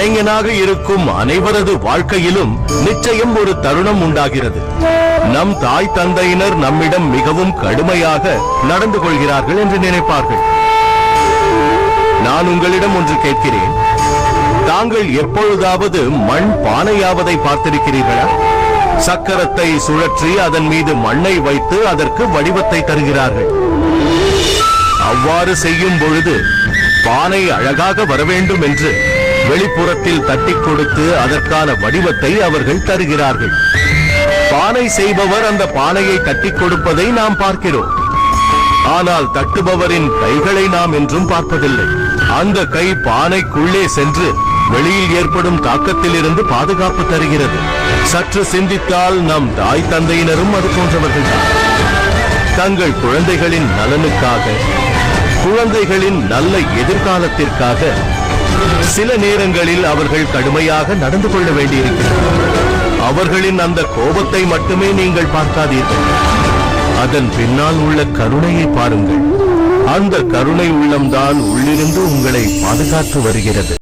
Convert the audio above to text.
இளைஞனாக இருக்கும் அனைவரது வாழ்க்கையிலும் நிச்சயம் ஒரு தருணம் உண்டாகிறது. நம் தாய் தந்தையினர் நம்மிடம் மிகவும் கடுமையாக நடந்து கொள்கிறார்கள் என்று நினைப்பார்கள். நான் உங்களிடம் ஒன்று கேட்கிறேன். தாங்கள் எப்பொழுதாவது மண் பானையாவதை பார்த்திருக்கிறீர்களா? சக்கரத்தை சுழற்றி அதன் மீது மண்ணை வைத்து அதற்கு வடிவத்தை தருகிறார்கள். அவ்வாறு செய்யும் பொழுது பானை அழகாக வர வேண்டும் என்று வெளிப்புறத்தில் தட்டி கொடுத்து அதற்கான வடிவத்தை அவர்கள் தருகிறார்கள். பானை செய்பவர் அந்த பானையை தட்டி கொடுப்பதை நாம் பார்க்கிறோம். ஆனால் தட்டுபவரின் கைகளை நாம் என்றும் பார்ப்பதில்லை. அந்த கை பானைக்குள்ளே சென்று வெளியில் ஏற்படும் தாக்கத்திலிருந்து பாதுகாப்பு தருகிறது. சற்று சிந்தித்தால் நம் தாய் தந்தையினரும் அது போன்றவர்கள். தங்கள் குழந்தைகளின் நலனுக்காக குழந்தைகளின் நல்ல எதிர்காலத்திற்காக சில நேரங்களில் அவர்கள் கடுமையாக நடந்து கொள்ள வேண்டியிருக்கிறது. அவர்களின் அந்த கோபத்தை மட்டுமே நீங்கள் பார்க்காதீர்கள். அதன் பின்னால் உள்ள கருணையை பாருங்கள். அந்த கருணை உள்ளம்தான் உள்ளிருந்து உங்களை பாதுகாத்து வருகிறது.